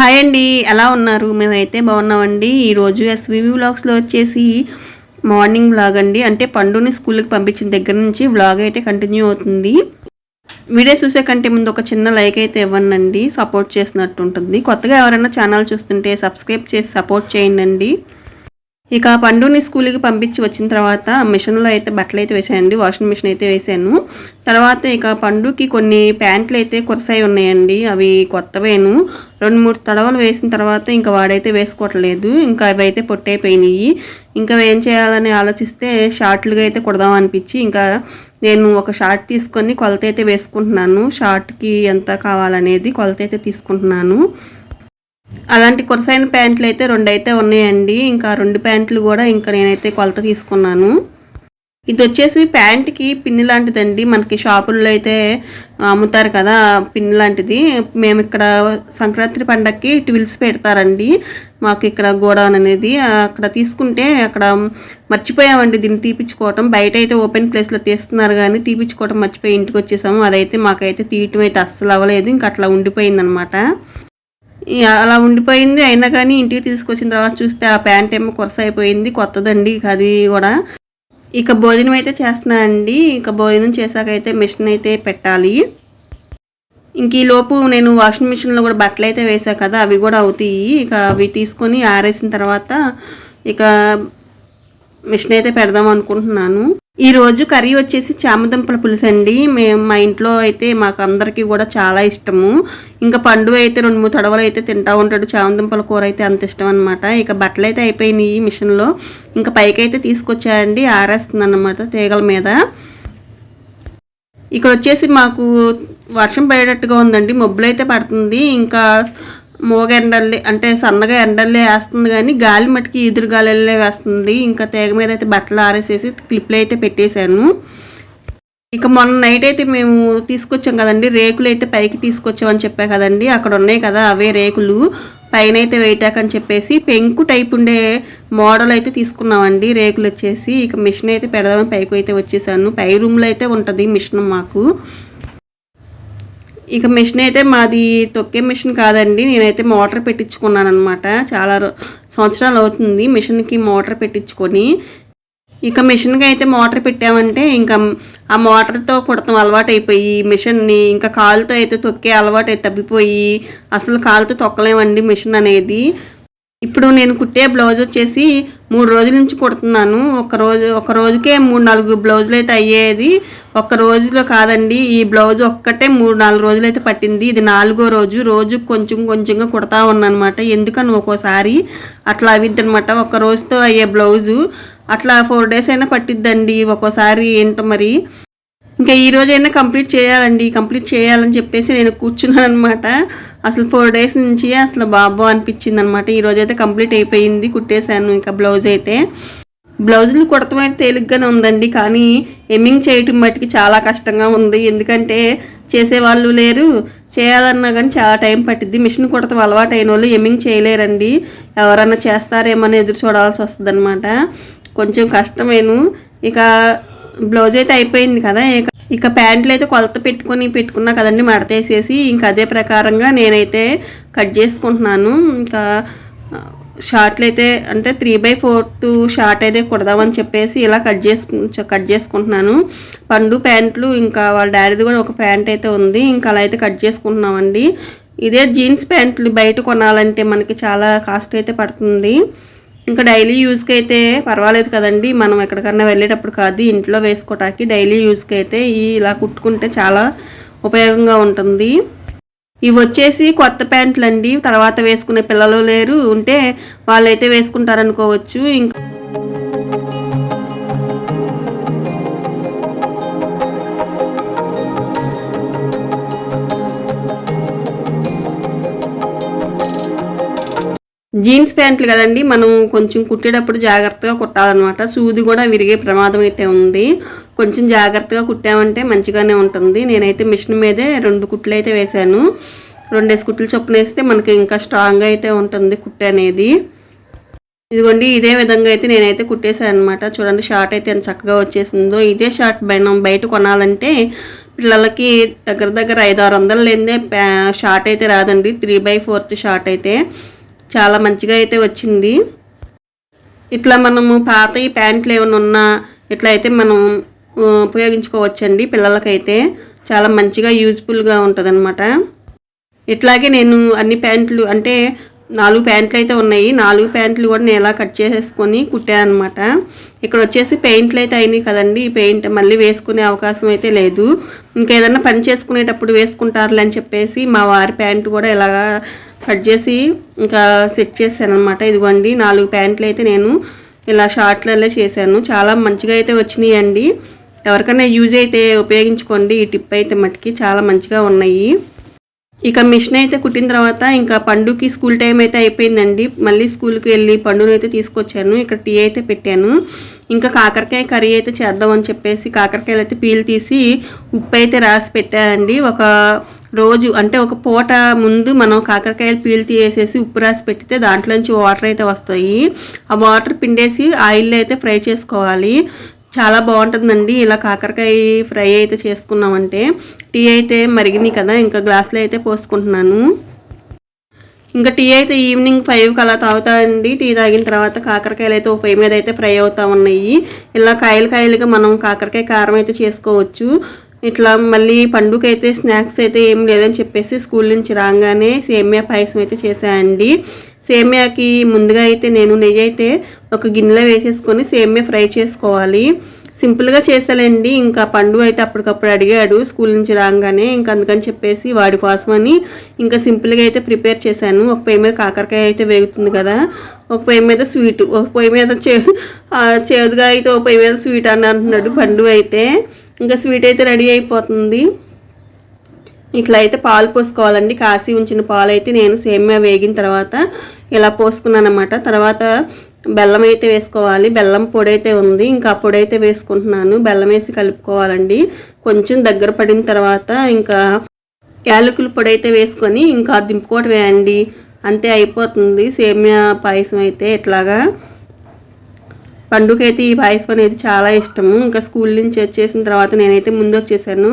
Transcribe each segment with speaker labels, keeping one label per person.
Speaker 1: Hi అండి ఎలా ఉన్నారు? మేమైతే బాగున్నామండి. ఈరోజు ఎస్వివి వ్లాగ్స్లో వచ్చేసి మార్నింగ్ వ్లాగ్ అండి. అంటే పండుని స్కూల్కి పంపించిన దగ్గర నుంచి వ్లాగ్ అయితే కంటిన్యూ అవుతుంది. వీడియో చూసే కంటే ముందు ఒక చిన్న లైక్ అయితే ఇవ్వండి సపోర్ట్ చేసినట్టు ఉంటుంది. కొత్తగా ఎవరైనా ఛానల్ చూస్తుంటే సబ్స్క్రైబ్ చేసి సపోర్ట్ చేయండి ఇక పండుని స్కూల్కి పంపించి వచ్చిన తర్వాత మిషన్లో అయితే బట్టలు అయితే వేసాయండి వాషింగ్ మిషన్ అయితే వేసాను. తర్వాత ఇక పండుకి కొన్ని ప్యాంట్లు అయితే కురసాయి ఉన్నాయండి. అవి కొత్తవేను. రెండు మూడు తడవలు వేసిన తర్వాత ఇంకా వాడైతే వేసుకోవట్లేదు. ఇంకా అవి అయితే పొట్టైపోయినాయి. ఇంకా ఏం చేయాలని ఆలోచిస్తే షార్ట్లుగా అయితే కుడదాం అనిపించి ఇంకా నేను ఒక షార్ట్ తీసుకొని కొలత అయితే వేసుకుంటున్నాను. షార్ట్కి ఎంత కావాలనేది కొలత అయితే తీసుకుంటున్నాను. అలాంటి కొరసైన ప్యాంట్లు అయితే రెండు అయితే ఉన్నాయండి. ఇంకా రెండు ప్యాంట్లు కూడా ఇంకా నేనైతే కొలత తీసుకున్నాను. ఇది వచ్చేసి ప్యాంట్కి పిన్ని లాంటిదండి. మనకి షాపుల్లో అయితే అమ్ముతారు కదా పిన్ లాంటిది. మేము ఇక్కడ సంక్రాంతి పండగకి ట్విల్స్ పెడతారండి. మాకు ఇక్కడ గోడౌన్ అనేది అక్కడ తీసుకుంటే అక్కడ మర్చిపోయామండి దీన్ని తీపించుకోవటం బయట అయితే ఓపెన్ ప్లేస్లో తీస్తున్నారు కానీ తీపించుకోవటం మర్చిపోయి ఇంటికి వచ్చేసాము. అదైతే మాకైతే తీయటం అయితే అస్సలు అవ్వలేదు. ఇంక అట్లా ఉండిపోయిందనమాట. అలా ఉండిపోయింది. అయినా కానీ ఇంటికి తీసుకొచ్చిన తర్వాత చూస్తే ఆ ప్యాంట్ ఏమో కొరస అయిపోయింది కొత్తదండి అది కూడా. ఇక భోజనం అయితే చేస్తున్నానండి ఇక భోజనం చేశాక అయితే మిషన్ అయితే పెట్టాలి. ఇంక ఈ లోపు నేను వాషింగ్ మిషన్లో కూడా బట్టలు అయితే వేసా కదా అవి కూడా అవుతాయి. ఇక అవి తీసుకొని ఆరేసిన తర్వాత ఇక మిషన్ అయితే పెడదాం అనుకుంటున్నాను. ఈరోజు కర్రీ వచ్చేసి చామదుంపల పులుసు అండి. మేము మా ఇంట్లో అయితే మాకు అందరికీ కూడా చాలా ఇష్టము. ఇంకా పండు అయితే రెండు మూడు తడవలు అయితే తింటా ఉంటాడు. చామదుంపల కూర అయితే అంత ఇష్టం అనమాట ఇక బట్టలు అయితే అయిపోయినాయి మిషన్లో. ఇంకా పైకి అయితే తీసుకొచ్చాయండి ఆరేస్తుంది అనమాట తీగల మీద. ఇక్కడ వచ్చేసి మాకు వర్షం పడేటట్టుగా ఉందండి. మబ్బులు అయితే పడుతుంది. ఇంకా మోగ ఎండల్లే అంటే సన్నగా ఎండల్లే వేస్తుంది కానీ గాలి మట్టుకి ఎదురు గాలిల్లే వేస్తుంది. ఇంకా తీగ మీద అయితే బట్టలు ఆరేసేసి క్లిప్లు అయితే పెట్టేశాను. ఇక మొన్న నైట్ అయితే మేము తీసుకొచ్చాం కదండి రేకులు అయితే పైకి తీసుకొచ్చామని చెప్పా కదండి. అక్కడ ఉన్నాయి కదా అవే రేకులు. పైన అయితే వేయటాక అని చెప్పేసి పెంకు టైప్ ఉండే మోడల్ అయితే తీసుకున్నామండి రేకులు వచ్చేసి. ఇక మిషన్ అయితే పెడదామని పైకి అయితే వచ్చేసాను. పై రూమ్లో అయితే ఉంటుంది మిషన్ మాకు. ఇక మిషన్ అయితే మాది తొక్కే మిషన్ కాదండి. నేనైతే మోటార్ పెట్టించుకున్నాను అనమాట చాలా సంవత్సరాలు అవుతుంది మిషన్కి మోటార్ పెట్టించుకొని. ఇక మిషన్కి అయితే మోటార్ పెట్టామంటే ఇంకా ఆ మోటార్తో కుడతాం అలవాటు అయిపోయి మిషన్ని ఇంకా కాలుతో అయితే తొక్కే అలవాటు అయితే తప్పిపోయి. అసలు కాలుతో తొక్కలేమండి మిషన్ అనేది. ఇప్పుడు నేను కుట్టే బ్లౌజ్ వచ్చేసి మూడు రోజుల నుంచి కుడుతున్నాను. ఒక రోజు ఒక రోజుకే మూడు నాలుగు బ్లౌజులు అయితే అయ్యేది. ఒక రోజులో కాదండి ఈ బ్లౌజ్ ఒక్కటే మూడు నాలుగు రోజులు అయితే పట్టింది. ఇది నాలుగో రోజు. రోజు కొంచెం కొంచెంగా కుడతా ఉన్నానమాట. ఎందుకని ఒక్కోసారి అట్లా అవిద్ది అనమాట ఒక రోజుతో అయ్యే బ్లౌజు. అట్లా ఫోర్ డేస్ అయినా పట్టిద్దండి. ఒక్కోసారి ఏంటో మరి ఇంకా ఈ రోజైనా కంప్లీట్ చేయాలండి కంప్లీట్ చేయాలని చెప్పేసి నేను కూర్చున్నాను అనమాట అసలు ఫోర్ డేస్ నుంచి అసలు బాబు అనిపించింది అనమాట ఈ రోజు అయితే కంప్లీట్ అయిపోయింది కుట్టేశాను ఇంకా బ్లౌజ్ అయితే. బ్లౌజులు కుడతం అయితే తేలిగ్గానే ఉందండి కానీ ఎమ్మింగ్ చేయటం మట్టికి చాలా కష్టంగా ఉంది. ఎందుకంటే చేసేవాళ్ళు లేరు చేయాలన్నా కానీ చాలా టైం పట్టిద్ది. మిషన్ కుడతాం అలవాటు అయిన వాళ్ళు ఎమ్మింగ్ చేయలేరండి. ఎవరన్నా చేస్తారేమని ఎదురు చూడాల్సి వస్తుంది కొంచెం కష్టమేను. ఇక బ్లౌజ్ అయితే అయిపోయింది కదా ఇక ఇక ప్యాంట్లు అయితే కొలత పెట్టుకొని పెట్టుకున్నా కదండి మడతేసేసి ఇంకా అదే ప్రకారంగా నేనైతే కట్ చేసుకుంటున్నాను. ఇంకా షార్ట్లు అయితే అంటే త్రీ బై ఫోర్త్ షార్ట్ అయితే కుడదామని చెప్పేసి ఇలా కట్ చేసు కట్ చేసుకుంటున్నాను. పండు ప్యాంట్లు ఇంకా వాళ్ళ డాడీది కూడా ఒక ప్యాంట్ అయితే ఉంది ఇంకా అలా అయితే కట్ చేసుకుంటున్నామండి. ఇదే జీన్స్ ప్యాంట్లు బయట కొనాలంటే మనకి చాలా కాస్ట్ అయితే పడుతుంది. ఇంకా డైలీ యూస్కి అయితే పర్వాలేదు కదండి. మనం ఎక్కడికన్నా వెళ్ళేటప్పుడు కాదు ఇంట్లో వేసుకోవటానికి డైలీ యూస్కి అయితే ఈ ఇలా కుట్టుకుంటే చాలా ఉపయోగంగా ఉంటుంది. ఇవి వచ్చేసి కొత్త ప్యాంట్లు అండి తర్వాత వేసుకునే పిల్లలు లేరు ఉంటే వాళ్ళైతే వేసుకుంటారనుకోవచ్చు. ఇంకా జీన్స్ ప్యాంట్లు కదండి మనం కొంచెం కుట్టేటప్పుడు జాగ్రత్తగా కుట్టాలన్నమాట. సూది కూడా విరిగే ప్రమాదం అయితే ఉంది. కొంచెం జాగ్రత్తగా కుట్టామంటే మంచిగానే ఉంటుంది. నేనైతే మిషన్ మీదే రెండు కుట్లు అయితే వేశాను. రెండేసి కుట్లు చొప్పున వేస్తే మనకి ఇంకా స్ట్రాంగ్ అయితే ఉంటుంది కుట్ట అనేది. ఇదిగోండి ఇదే విధంగా అయితే నేనైతే కుట్టేశాను అనమాట చూడండి షార్ట్ అయితే ఎంత చక్కగా వచ్చేసిందో. ఇదే షార్ట్ మనం బయట కొనాలంటే పిల్లలకి దగ్గర దగ్గర ఐదు ఆరు వందలు లేదే షార్ట్ అయితే రాదండి. త్రీ బై ఫోర్త్ షార్ట్ అయితే. చాలా మంచిగా అయితే వచ్చింది. ఇట్లా మనము పాత ఈ ప్యాంట్లు ఏమైనా ఉన్నా ఇట్లా అయితే మనం ఉపయోగించుకోవచ్చండి పిల్లలకైతే. చాలా మంచిగా యూజ్ఫుల్గా ఉంటుంది ఇట్లాగే నేను అన్ని ప్యాంట్లు అంటే నాలుగు ప్యాంట్లు అయితే ఉన్నాయి. నాలుగు ప్యాంట్లు కూడా నేను ఎలా కట్ చేసేసుకొని కుట్టాను అనమాట ఇక్కడ వచ్చేసి పెయింట్లు అయితే అయినాయి కదండి. ఈ పెయింట్ మళ్ళీ వేసుకునే అవకాశం అయితే లేదు. ఇంకేదన్నా పని చేసుకునేటప్పుడు వేసుకుంటారులే అని చెప్పేసి మా వారి ప్యాంట్ కూడా ఇలాగా కట్ చేసి ఇంకా సెట్ చేశాను అనమాట ఇదిగోండి నాలుగు ప్యాంట్లు అయితే నేను ఇలా షార్ట్లలో చేశాను. చాలా మంచిగా అయితే వచ్చినాయండి. ఎవరికైనా యూజ్ అయితే ఉపయోగించుకోండి. ఈ టిప్ అయితే మటుకి చాలా మంచిగా ఉన్నాయి. ఇక మిషన్ అయితే కుట్టిన తర్వాత ఇంకా పండుకి స్కూల్ టైం అయితే అయిపోయిందండి. మళ్ళీ స్కూల్కి వెళ్ళి పండుని అయితే తీసుకొచ్చాను. ఇక్కడ టీ అయితే పెట్టాను. ఇంకా కాకరకాయ కర్రీ అయితే చేద్దామని చెప్పేసి కాకరకాయలు అయితే పీల్ తీసి ఉప్పు అయితే రాసి పెట్టానండి. ఒక రోజు అంటే ఒక పూట ముందు మనం కాకరకాయలు పీల్ తీసేసి ఉప్పు రాసి పెట్టితే దాంట్లోంచి వాటర్ అయితే వస్తాయి. ఆ వాటర్ పిండేసి ఆయిల్ అయితే ఫ్రై చేసుకోవాలి. చాలా బాగుంటుందండి. ఇలా కాకరకాయ ఫ్రై అయితే చేసుకున్నామంటే. టీ అయితే మరిగినాయి కదా ఇంకా గ్లాసులో అయితే పోసుకుంటున్నాను. ఇంకా టీ అయితే ఈవినింగ్ ఫైవ్కి అలా తాగుతాయండి టీ తాగిన తర్వాత కాకరకాయలు అయితే పొయ్యి మీద అయితే ఫ్రై అవుతూ ఉన్నాయి. ఇలా కాయలు కాయలుగా మనం కాకరకాయ కారం అయితే చేసుకోవచ్చు. ఇట్లా మళ్ళీ పండుగ అయితే స్నాక్స్ అయితే ఏం లేదని చెప్పేసి స్కూల్ నుంచి రాగానే సేమియా పాయసం అయితే చేశాయండి సేమియాకి ముందుగా అయితే నేను నెయ్యి అయితే ఒక గిన్నెలో వేసేసుకొని సేమియా ఫ్రై చేసుకోవాలి. సింపుల్గా చేసాలండి. ఇంకా పండు అయితే అప్పటికప్పుడు అడిగాడు స్కూల్ నుంచి రాగానే ఇంకా అందుకని చెప్పేసి వాడి కోసమని ఇంకా సింపుల్గా అయితే ప్రిపేర్ చేశాను. ఒక పొయ్యి మీద కాకరకాయ అయితే వేగుతుంది కదా ఒక పొయ్యి మీద స్వీట్ ఒక పొయ్యి మీద చే చేదుగా అయితే ఒక పొయ్యి మీద స్వీట్ అని అంటున్నాడు పండు అయితే. ఇంకా స్వీట్ అయితే రెడీ అయిపోతుంది. ఇట్లా అయితే పాలు పోసుకోవాలండి. కాసి ఉంచిన పాలు అయితే నేను సేమ్యా వేగిన తర్వాత ఇలా పోసుకున్నాను అనమాట తర్వాత బెల్లం అయితే వేసుకోవాలి. బెల్లం పొడి అయితే ఉంది. ఇంకా పొడి అయితే వేసుకుంటున్నాను. బెల్లం వేసి కలుపుకోవాలండి. కొంచెం దగ్గర పడిన తర్వాత ఇంకా యాలకుల పొడి అయితే వేసుకొని ఇంకా దింపుకోవటం వేయండి. అంతే అయిపోతుంది. సేమియా పాయసం అయితే ఇట్లాగా పండుగ అయితే ఈ పాయసం అనేది చాలా ఇష్టము. ఇంకా స్కూల్ నుంచి వచ్చేసిన తర్వాత నేనైతే ముందు వచ్చేసాను.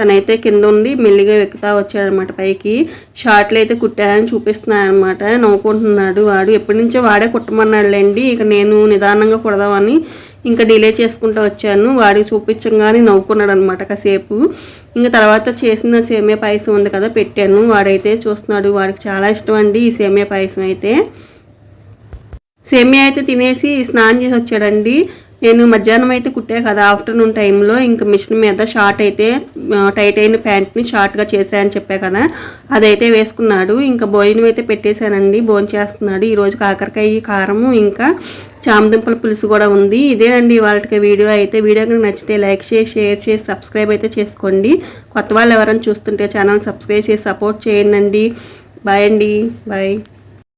Speaker 1: తనైతే కింద ఉండి మెల్లిగా ఎక్కుతా వచ్చాడనమాట పైకి. షార్ట్లు అయితే కుట్టాయని చూపిస్తున్నాను అనమాట నవ్వుకుంటున్నాడు వాడు. ఎప్పటి నుంచో వాడే కుట్టమన్నాడులేండి. ఇక నేను నిదానంగా కుడదామని ఇంకా డిలే చేసుకుంటూ వచ్చాను. వాడికి చూపించగానే నవ్వుకున్నాడు అనమాట కాసేపు. ఇంకా తర్వాత చేసిన సేమియా పాయసం ఉంది కదా పెట్టాను. వాడైతే చూస్తున్నాడు. వాడికి చాలా ఇష్టం అండి ఈ సేమియా పాయసం అయితే. సేమియా అయితే తినేసి స్నానం చేసి వచ్చాడండి నేను మధ్యాహ్నం అయితే కుట్టా కదా. ఆఫ్టర్నూన్ టైంలో ఇంకా మిషన్ మీద షార్ట్ అయితే టైట్ అయిన ప్యాంట్ని షార్ట్గా చేశాయని చెప్పా కదా. అదైతే వేసుకున్నాడు. ఇంకా భోజనం అయితే పెట్టేశానండి. భోజనం చేస్తున్నాడు. ఈరోజు కాకరకాయ కారము ఇంకా చామదుంపల పులుసు కూడా ఉంది. ఇదేనండి వాళ్ళకి వీడియో అయితే. వీడియో కనుక నచ్చితే లైక్ చేసి షేర్ చేసి సబ్స్క్రైబ్ అయితే చేసుకోండి. కొత్త వాళ్ళు ఎవరైనా చూస్తుంటే ఛానల్ సబ్స్క్రైబ్ చేసి సపోర్ట్ చేయండి. బాయ్ అండి. బాయ్.